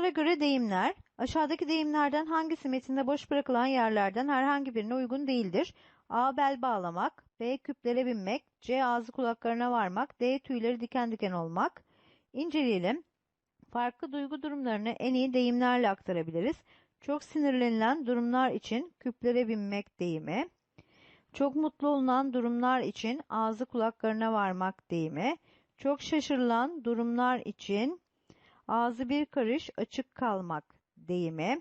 Durumlara göre deyimler. Aşağıdaki deyimlerden hangisi metinde boş bırakılan yerlerden herhangi birine uygun değildir? A. Bel bağlamak. B. Küplere binmek. C. Ağzı kulaklarına varmak. D. Tüyleri diken diken olmak. İnceleyelim. Farklı duygu durumlarını en iyi deyimlerle aktarabiliriz. Çok sinirlenilen durumlar için küplere binmek deyimi. Çok mutlu olunan durumlar için ağzı kulaklarına varmak deyimi. Çok şaşırılan durumlar için ağzı bir karış açık kalmak deyimi.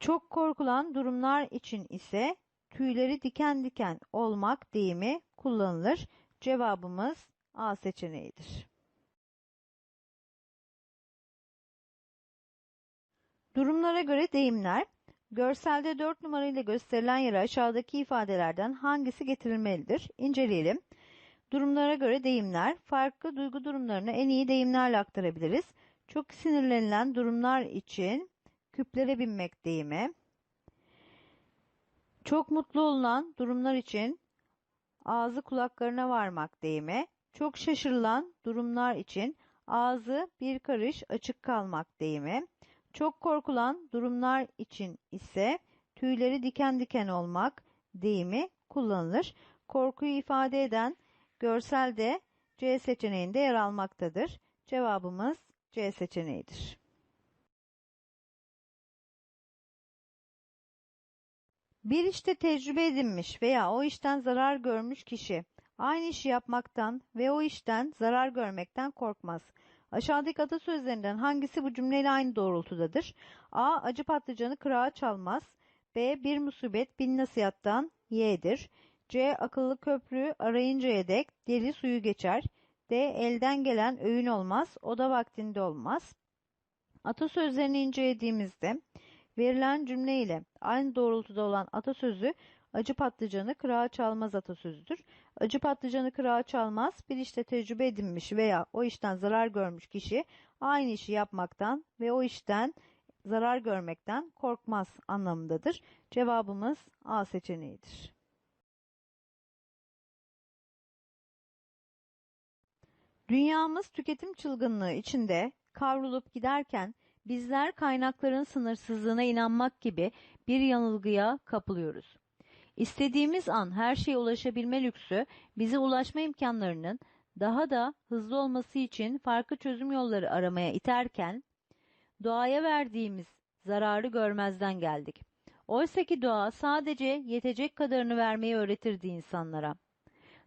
Çok korkulan durumlar için ise tüyleri diken diken olmak deyimi kullanılır. Cevabımız A seçeneğidir. Durumlara göre deyimler. Görselde 4 numarayla gösterilen yere aşağıdaki ifadelerden hangisi getirilmelidir? İnceleyelim. Durumlara göre deyimler, farklı duygu durumlarını en iyi deyimlerle aktarabiliriz. Çok sinirlenilen durumlar için küplere binmek deyimi. Çok mutlu olunan durumlar için ağzı kulaklarına varmak deyimi. Çok şaşırılan durumlar için ağzı bir karış açık kalmak deyimi. Çok korkulan durumlar için ise tüyleri diken diken olmak deyimi kullanılır. Korkuyu ifade eden görsel de C seçeneğinde yer almaktadır. Cevabımız C seçeneğidir. Bir işte tecrübe edinmiş veya o işten zarar görmüş kişi aynı işi yapmaktan ve o işten zarar görmekten korkmaz. Aşağıdaki atasözlerinden hangisi bu cümleyle aynı doğrultudadır? A. Acı patlıcanı kırağa çalmaz. B. Bir musibet bin nasihattan Y'dir. C. Akıllı köprü arayıncaya dek deli suyu geçer. D. Elden gelen öğün olmaz, o da vaktinde olmaz. Atasözlerini incelediğimizde verilen cümle ile aynı doğrultuda olan atasözü acı patlıcanı kırağa çalmaz atasözüdür. Acı patlıcanı kırağa çalmaz bir işte tecrübe edinmiş veya o işten zarar görmüş kişi aynı işi yapmaktan ve o işten zarar görmekten korkmaz anlamındadır. Cevabımız A seçeneğidir. Dünyamız tüketim çılgınlığı içinde kavrulup giderken bizler kaynakların sınırsızlığına inanmak gibi bir yanılgıya kapılıyoruz. İstediğimiz an her şeye ulaşabilme lüksü bizi ulaşma imkanlarının daha da hızlı olması için farklı çözüm yolları aramaya iterken doğaya verdiğimiz zararı görmezden geldik. Oysa ki doğa sadece yetecek kadarını vermeyi öğretirdi insanlara.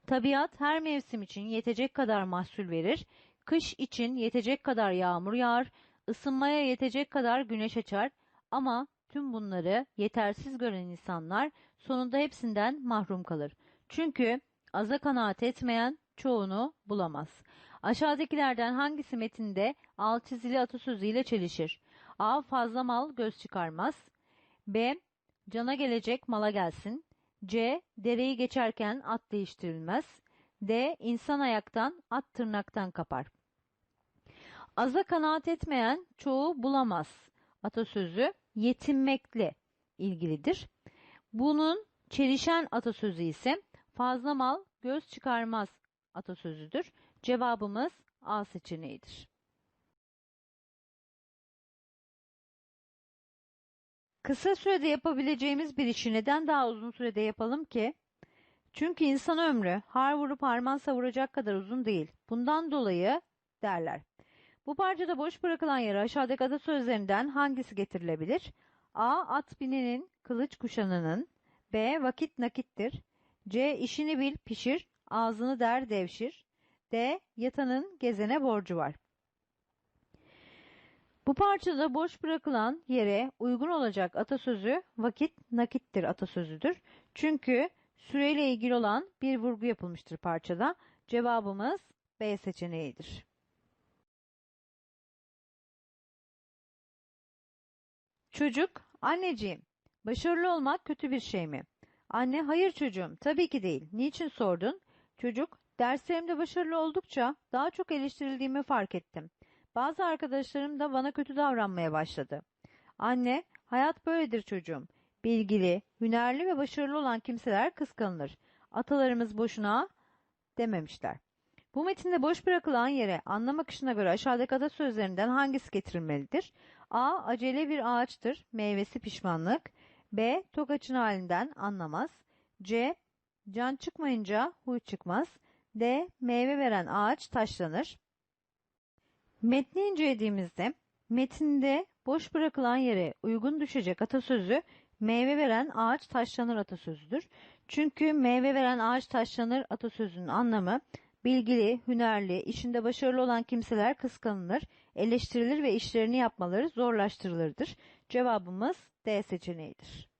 Tabiat her mevsim için yetecek kadar mahsul verir, kış için yetecek kadar yağmur yağar, ısınmaya yetecek kadar güneş açar ama tüm bunları yetersiz gören insanlar sonunda hepsinden mahrum kalır. Çünkü aza kanaat etmeyen çoğunu bulamaz. Aşağıdakilerden hangisi metinde alt çizili atasözüyle çelişir? A. Fazla mal göz çıkarmaz. B. Cana gelecek mala gelsin. C. Dereyi geçerken at değiştirilmez. D. İnsan ayaktan at tırnaktan kapar. Aza kanaat etmeyen çoğu bulamaz. Atasözü yetinmekle ilgilidir. Bunun çelişen atasözü ise fazla mal göz çıkarmaz atasözüdür. Cevabımız A seçeneğidir. Kısa sürede yapabileceğimiz bir işi neden daha uzun sürede yapalım ki? Çünkü insan ömrü har vurup harman savuracak kadar uzun değil. Bundan dolayı derler. Bu parçada boş bırakılan yere aşağıdaki atasözlerinden hangisi getirilebilir? A. At binenin, kılıç kuşanının. B. Vakit nakittir. C. İşini bil, pişir, ağzını der devşir. D. Yatanın gezene borcu var. Bu parçada boş bırakılan yere uygun olacak atasözü vakit nakittir atasözüdür. Çünkü süreyle ilgili olan bir vurgu yapılmıştır parçada. Cevabımız B seçeneğidir. Çocuk, anneciğim, başarılı olmak kötü bir şey mi? Anne, hayır çocuğum, tabii ki değil. Niçin sordun? Çocuk, derslerimde başarılı oldukça daha çok eleştirildiğimi fark ettim. Bazı arkadaşlarım da bana kötü davranmaya başladı. Anne, hayat böyledir çocuğum. Bilgili, hünerli ve başarılı olan kimseler kıskanılır. Atalarımız boşuna dememişler. Bu metinde boş bırakılan yere anlam akışına göre aşağıdaki atasözlerinden hangisi getirilmelidir? A. Acele bir ağaçtır, meyvesi pişmanlık. B. Tok açın halinden anlamaz. C. Can çıkmayınca huy çıkmaz. D. Meyve veren ağaç taşlanır. Metni incelediğimizde metinde boş bırakılan yere uygun düşecek atasözü meyve veren ağaç taşlanır atasözüdür. Çünkü meyve veren ağaç taşlanır atasözünün anlamı bilgili, hünerli, işinde başarılı olan kimseler kıskanılır, eleştirilir ve işlerini yapmaları zorlaştırılırdır. Cevabımız D seçeneğidir.